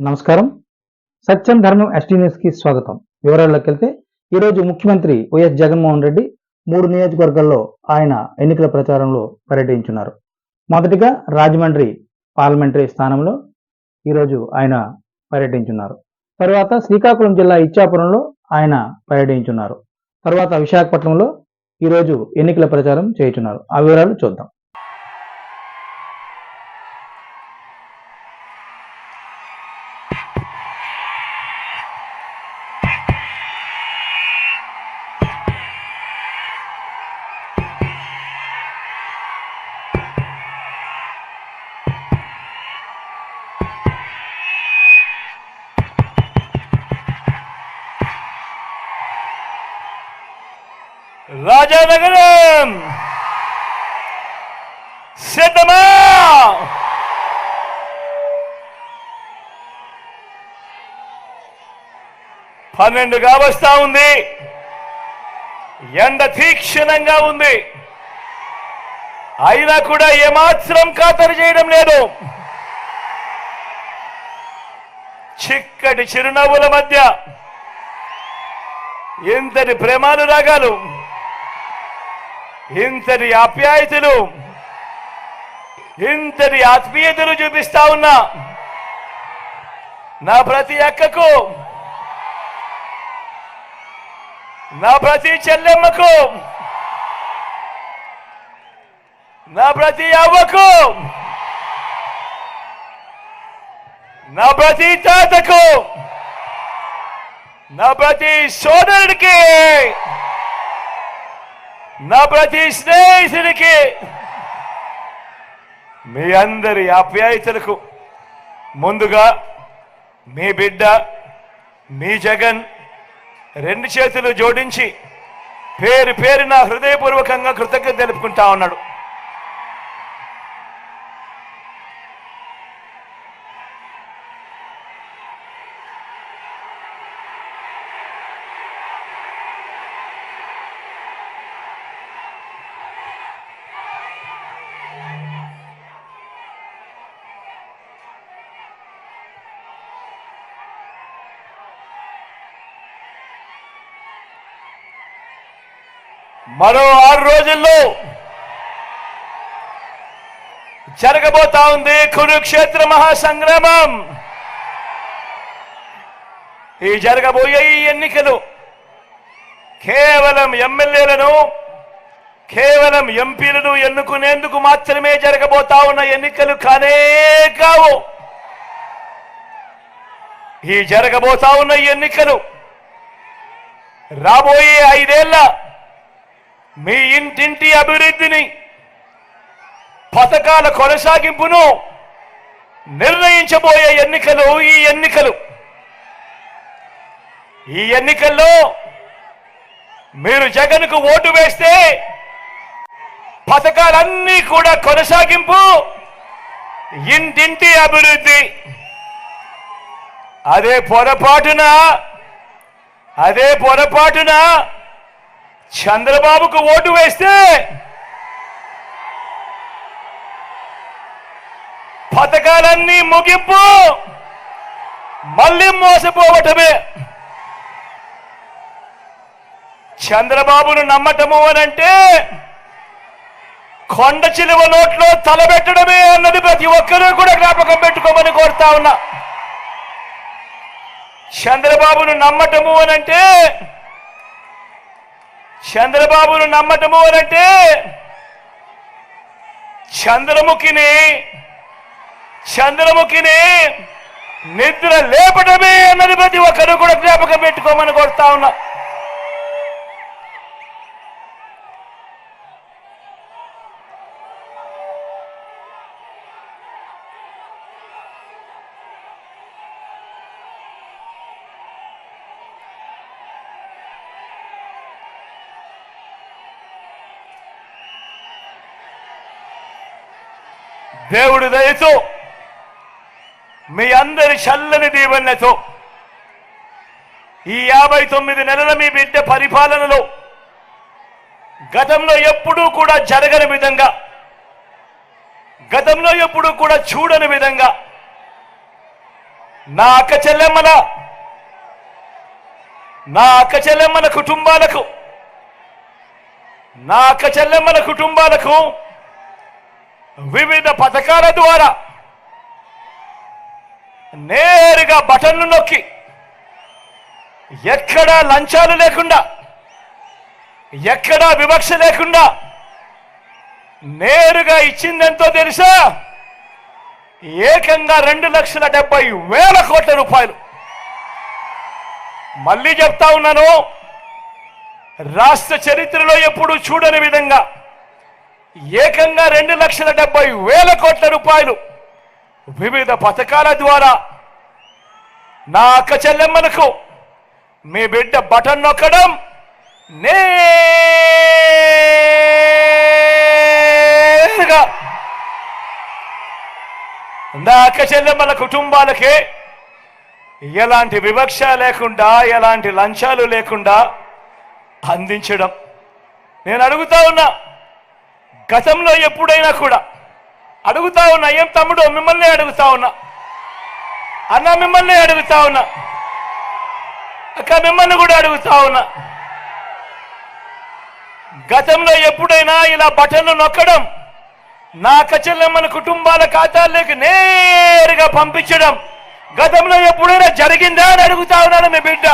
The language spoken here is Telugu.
నమస్కారం. సత్యం ధర్మం ఎస్టీ స్వాగతం. వివరాల్లోకి వెళ్తే ఈరోజు ముఖ్యమంత్రి వైఎస్ జగన్మోహన్ రెడ్డి మూడు నియోజకవర్గాల్లో ఆయన ఎన్నికల ప్రచారంలో పర్యటించున్నారు. మొదటిగా రాజమండ్రి పార్లమెంటరీ స్థానంలో ఈరోజు ఆయన పర్యటించున్నారు. తర్వాత శ్రీకాకుళం జిల్లా ఇచ్చాపురంలో ఆయన పర్యటించున్నారు. తర్వాత విశాఖపట్నంలో ఈరోజు ఎన్నికల ప్రచారం చేయుచున్నారు. ఆ వివరాలు చూద్దాం. రాజానగరం! సిద్ధమా పన్నెండుగా వస్తా ఉంది. ఎండ తీక్షణంగా ఉంది. అయినా కూడా ఏమాత్రం ఖాతరు చేయడం లేదు. చిక్కటి చిరునవ్వుల మధ్య ఇంతటి ప్రేమానురాగాలు! ఇంతటి ఆప్యాయతలు ఇంతటి ఆత్మీయతలు చూపిస్తా ఉన్నా నా ప్రతి అక్కకు నా ప్రతి చెల్లెమ్మకు నా ప్రతి అవ్వకు నా ప్రతి తాతకు నా ప్రతి సోదరుడికి నా ప్రతి స్నేహితుడికి మీ అందరి ఆప్యాయతలకు ముందుగా మీ బిడ్డ మీ జగన్ రెండు చేతులు జోడించి పేరు పేరు నా హృదయపూర్వకంగా కృతజ్ఞత తెలుపుకుంటా ఉన్నాడు. మరో ఆరు రోజుల్లో జరగబోతా ఉంది కురుక్షేత్ర మహాసంగ్రామం. ఈ జరగబోయే ఈ ఎన్నికలు కేవలం ఎమ్మెల్యేలను కేవలం ఎంపీలను ఎన్నుకునేందుకు మాత్రమే జరగబోతా ఉన్న ఎన్నికలు కానే కావు. ఈ జరగబోతా ఉన్న ఈ ఎన్నికలు రాబోయే ఐదేళ్ళ మీ ఇంటింటి అభివృద్ధిని పథకాల కొనసాగింపును నిర్ణయించబోయే ఎన్నికలు ఈ ఎన్నికలు. ఈ ఎన్నికల్లో మీరు జగన్కు ఓటు వేస్తే పథకాలన్నీ కూడా కొనసాగింపు ఇంటింటి అభివృద్ధి. అదే పొరపాటున అదే పొరపాటున చంద్రబాబుకు ఓటు వేస్తే పథకాలన్నీ ముగింపు మళ్ళీ మోసపోవటమే. చంద్రబాబును నమ్మటము అనంటే కొండ చిలువ నోట్లో తలబెట్టడమే అన్నది ప్రతి ఒక్కరూ కూడా జ్ఞాపకం పెట్టుకోమని కోరుతా ఉన్నా. చంద్రబాబును నమ్మటము అనంటే చంద్రబాబును నమ్మటము అనంటే చంద్రముఖిని చంద్రముఖిని నిద్ర లేపటమే అన్నది ప్రతి ఒక్కరు కూడా జ్ఞాపకం పెట్టుకోమని కొడతా ఉన్నా. దేవుడి దయతో మీ అందరి చల్లని దీవెనతో ఈ యాభై తొమ్మిది నెలల మీ బిడ్డ పరిపాలనలో గతంలో ఎప్పుడూ కూడా జరగని విధంగా గతంలో ఎప్పుడూ కూడా చూడని విధంగా నా అక్క చెల్లెమ్మల నా అక్క చెల్లెమ్మల కుటుంబాలకు నా అక్క చెల్లెమ్మల కుటుంబాలకు వివిధ పథకాల ద్వారా నేరుగా బటన్లు నొక్కి ఎక్కడా లంచాలు లేకుండా ఎక్కడా వివక్ష లేకుండా నేరుగా ఇచ్చిందెంతో తెలుసా? ఏకంగా రెండు లక్షల డెబ్బై వేల కోట్ల రూపాయలు. మళ్ళీ చెప్తా ఉన్నాను రాష్ట్ర చరిత్రలో ఎప్పుడూ చూడని విధంగా ఏకంగా రెండు లక్షల డెబ్బై వేల కోట్ల రూపాయలు వివిధ పథకాల ద్వారా నా అక్క చెల్లెమ్మలకు మీ బిడ్డ బటన్ నొక్కడం నేరుగా. నా అక్క చెల్లెమ్మల కుటుంబాలకే ఎలాంటి వివక్ష లేకుండా ఎలాంటి లంచాలు లేకుండా అందించడం. నేను అడుగుతా ఉన్నా గతంలో ఎప్పుడైనా కూడా అడుగుతా ఉన్నా ఏం తమ్ముడు మిమ్మల్ని అడుగుతా ఉన్నా. అన్న మిమ్మల్ని అడుగుతా ఉన్నా. అక్క మిమ్మల్ని కూడా అడుగుతా ఉన్నా. గతంలో ఎప్పుడైనా ఇలా బటన్లు నొక్కడం నా కచెల్లెమ్మల కుటుంబాల ఖాతాల్లోకి నేరుగా పంపించడం గతంలో ఎప్పుడైనా జరిగిందా అని అడుగుతా ఉన్నాను మీ బిడ్డ.